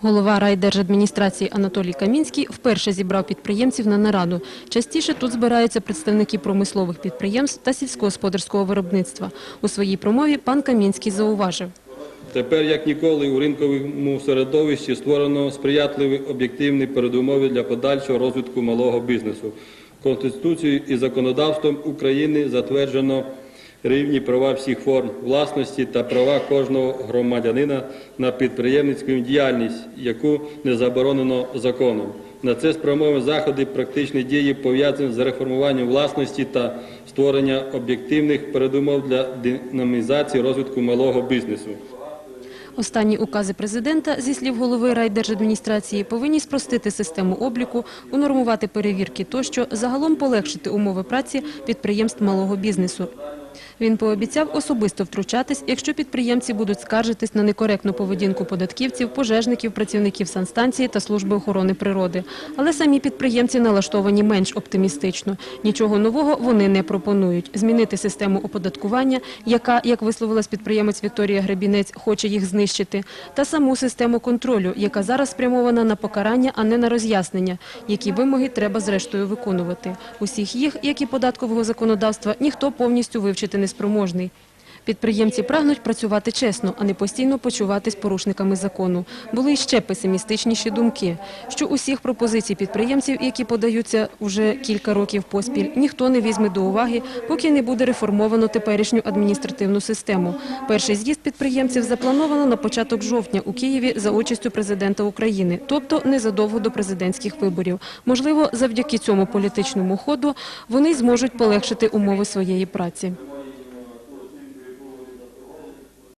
Голова райдержадміністрації Анатолій Камінський вперше зібрав підприємців на нараду. Частіше тут збираються представники промислових підприємств та сільськогосподарського виробництва. У своїй промові пан Камінський зауважив. Тепер, як ніколи, у ринковому середовищі створено сприятливі об'єктивні передумови для подальшого розвитку малого бізнесу. Конституцією і законодавством України затверджено рівні права всіх форм власності та права кожного громадянина на підприємницьку діяльність, яку не заборонено законом. На це спрямовані заходи практичні дії пов'язані з реформуванням власності та створення об'єктивних передумов для динамізації розвитку малого бізнесу. Останні укази президента, зі слів голови райдержадміністрації, повинні спростити систему обліку, унормувати перевірки тощо, загалом полегшити умови праці підприємств малого бізнесу. Він пообіцяв особисто втручатись, якщо підприємці будуть скаржитись на некоректну поведінку податківців, пожежників, працівників санстанції та служби охорони природи. Але самі підприємці налаштовані менш оптимістично. Нічого нового вони не пропонують. Змінити систему оподаткування, яка, як висловилась підприємець Вікторія Гребінець, хоче їх знищити, та саму систему контролю, яка зараз спрямована на покарання, а не на роз'яснення, які вимоги треба зрештою виконувати. Усіх їх, як і податкового законодавства, ніхто повністю вивчити не спроможний. Підприємці прагнуть працювати чесно, а не постійно почуватись порушниками закону. Були й ще песимістичніші думки, що усіх пропозицій підприємців, які подаються вже кілька років поспіль, ніхто не візьме до уваги, поки не буде реформовано теперішню адміністративну систему. Перший з'їзд підприємців заплановано на початок жовтня у Києві за участю президента України, тобто незадовго до президентських виборів. Можливо, завдяки цьому політичному ходу вони зможуть полегшити умови своєї праці.